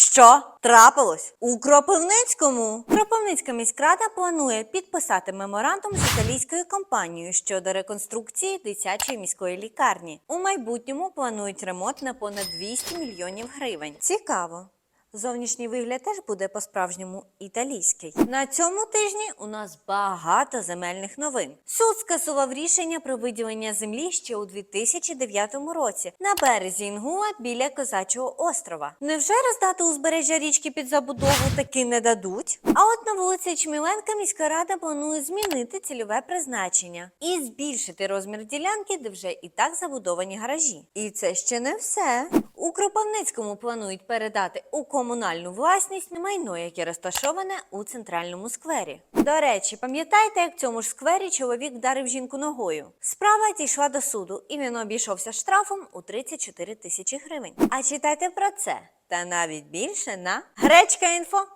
Що трапилось у Кропивницькому? Кропивницька міськрада планує підписати меморандум з італійською компанією щодо реконструкції дитячої міської лікарні. У майбутньому планують ремонт на понад 200 мільйонів гривень. Цікаво. Зовнішній вигляд теж буде по-справжньому італійський. На цьому тижні у нас багато земельних новин. Суд скасував рішення про виділення землі ще у 2009 році на березі Інгуа біля Козачого острова. Невже роздати узбережжя річки під забудову таки не дадуть? А от на вулиці Чміленка міська рада планує змінити цільове призначення і збільшити розмір ділянки, де вже і так забудовані гаражі. І це ще не все. У Кропивницькому планують передати у комунальну власність майно, яке розташоване у центральному сквері. До речі, пам'ятаєте, як в цьому ж сквері чоловік вдарив жінку ногою? Справа дійшла до суду, і він обійшовся штрафом у 34 тисячі гривень. А читайте про це та навіть більше на гречка інфо.